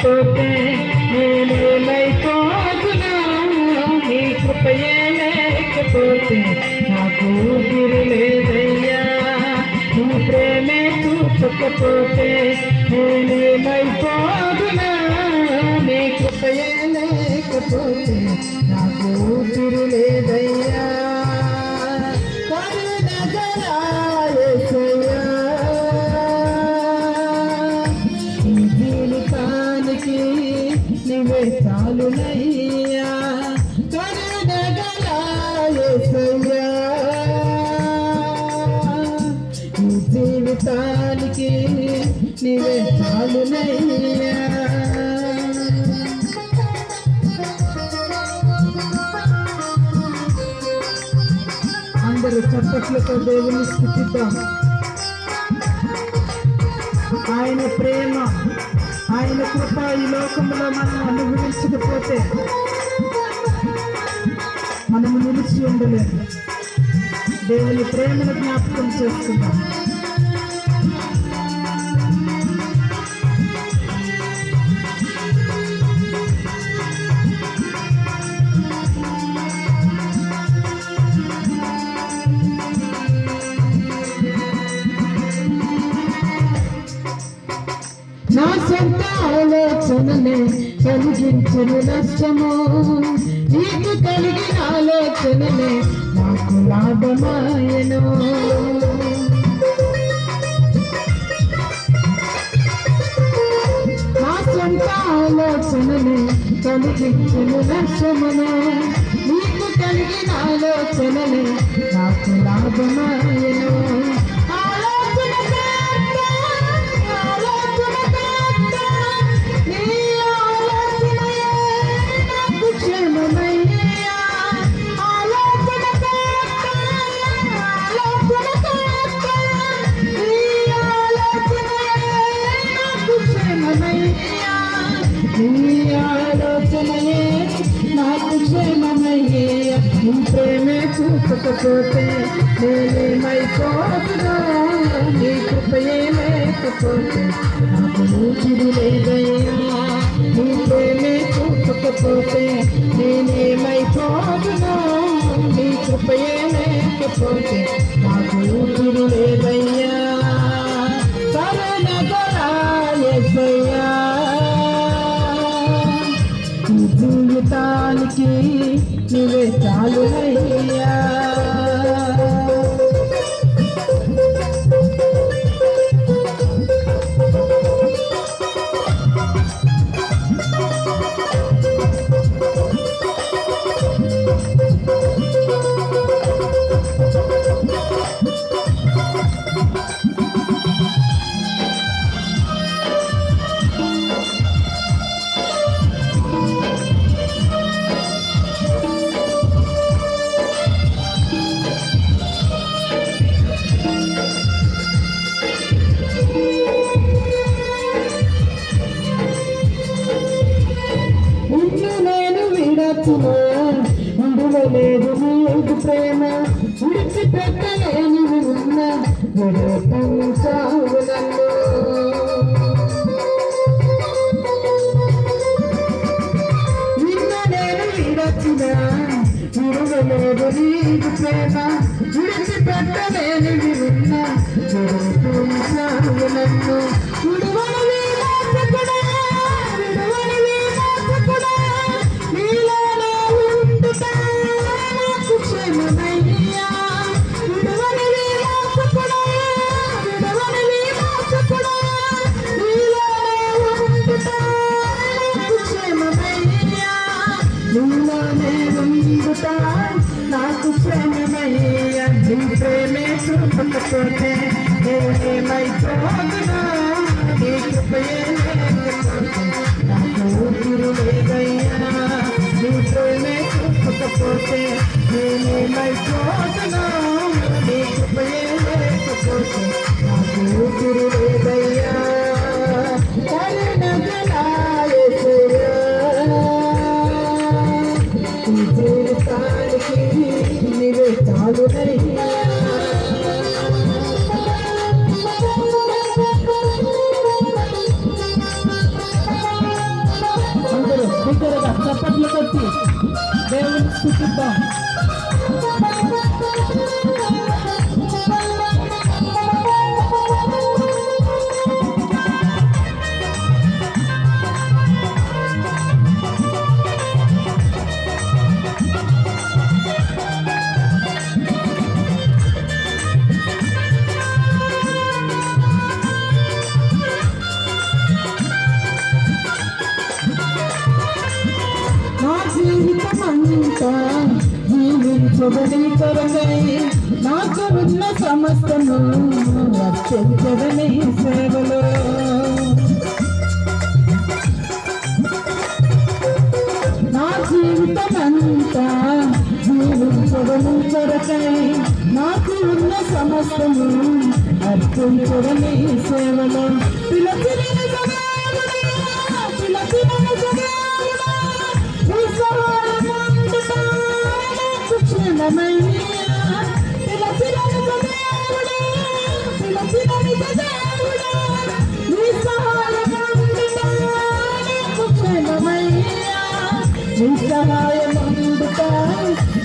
లేకపోతే నేనేమైపోతున్నా నీ కృపయే లేకపోతే నాకు ఊపిరి లేదయ్యా నీ ప్రేమే చూపకపోతే నేనేమైపోతున్నా నీ కృపయే లేకపోతే నాకు ఊపిరి లేదయ్యా కరుణగలా యేసయ్యా జీవితానికి నీవే చాలునయ్యా అందరూ చప్పట్లతో దేవుని స్థుతిద్దాం. ఆయన ప్రేమ ఆయన కృప ఈ లోకంలో మనం అనుభవించకపోతే మనము నిలిచి ఉండలేము. దేవుని ప్రేమను జ్ఞాపకం చేస్తున్నాం నా సొంత ఆలోచననే కలిగించిన నష్టము. నీకు కలిగిన ఆలోచననే నాకు లాభమాయను. నా సొంత ఆలోచననే కలిగించిన నష్టమును. నీకు కలిగిన ఆలోచననే నాకు లాభమాయను. ప్రేమే చూపకపోతే నేనేమైపోతున్నా నీ కృపయే లేకపోతే నాకు ఊపిరి లేదయ్యా నీ ప్రేమే చూపకపోతే నేనేమైపోతున్నా నీ కృపయే లేకపోతే విడచిన విడువలేదు నీకు ప్రేమ విడిచిపెట్టలేని ఉన్న విడపంచావు నన్ను నిన్ను నేను విడచిన నీకు ప్రేమ విడిచిపెట్టలేని ఉన్న విడపంచావు నన్ను ప్రేమే చూపకపోతే నేనేమైపోతున్నా నీ కృపయే లేకపోతే నాకు ఊపిరి లేదయ్యా నీ ప్రేమే చూపకపోతే నేనేమైపోతున్నా నీ కృపయే లేకపోతే నాకు ఊపిరి లేదయ్యా కరుణగలా యేసయ్యా. ఈ జీవితానికి నీవే జీవించబడి కొరకై నాకు ఉన్న సమస్తము అత్యంతని సేవలో. నా జీవితమంతా జీవించడము కొరకై నాకు ఉన్న సమస్తము అర్పించడమే సేవలో. పిలచిన పిలచిన క్షణమయ్యా పిలచిన పిలచిన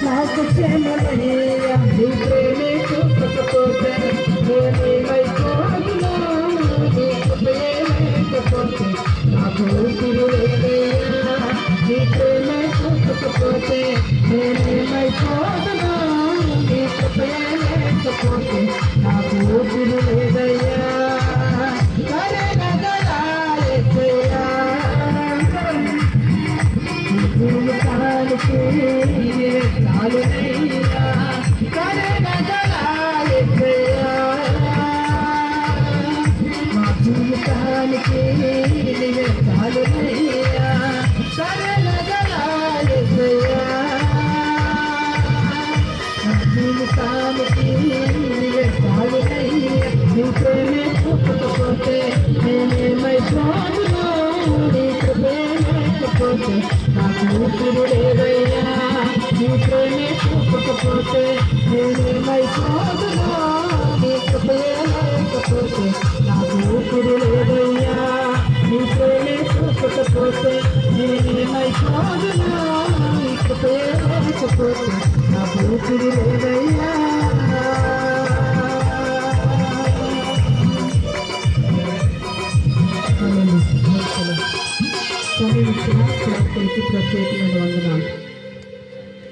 నాకు నీ ప్రేమే. లేకపోతే నాకు జీవితానికి చాలునయ్యా నీ ప్రేమే చూపకపోతే నేనేమైపోదును నీ కృపే లేదయ్యా స్వామి ప్రత్యేకమైన వందనాలు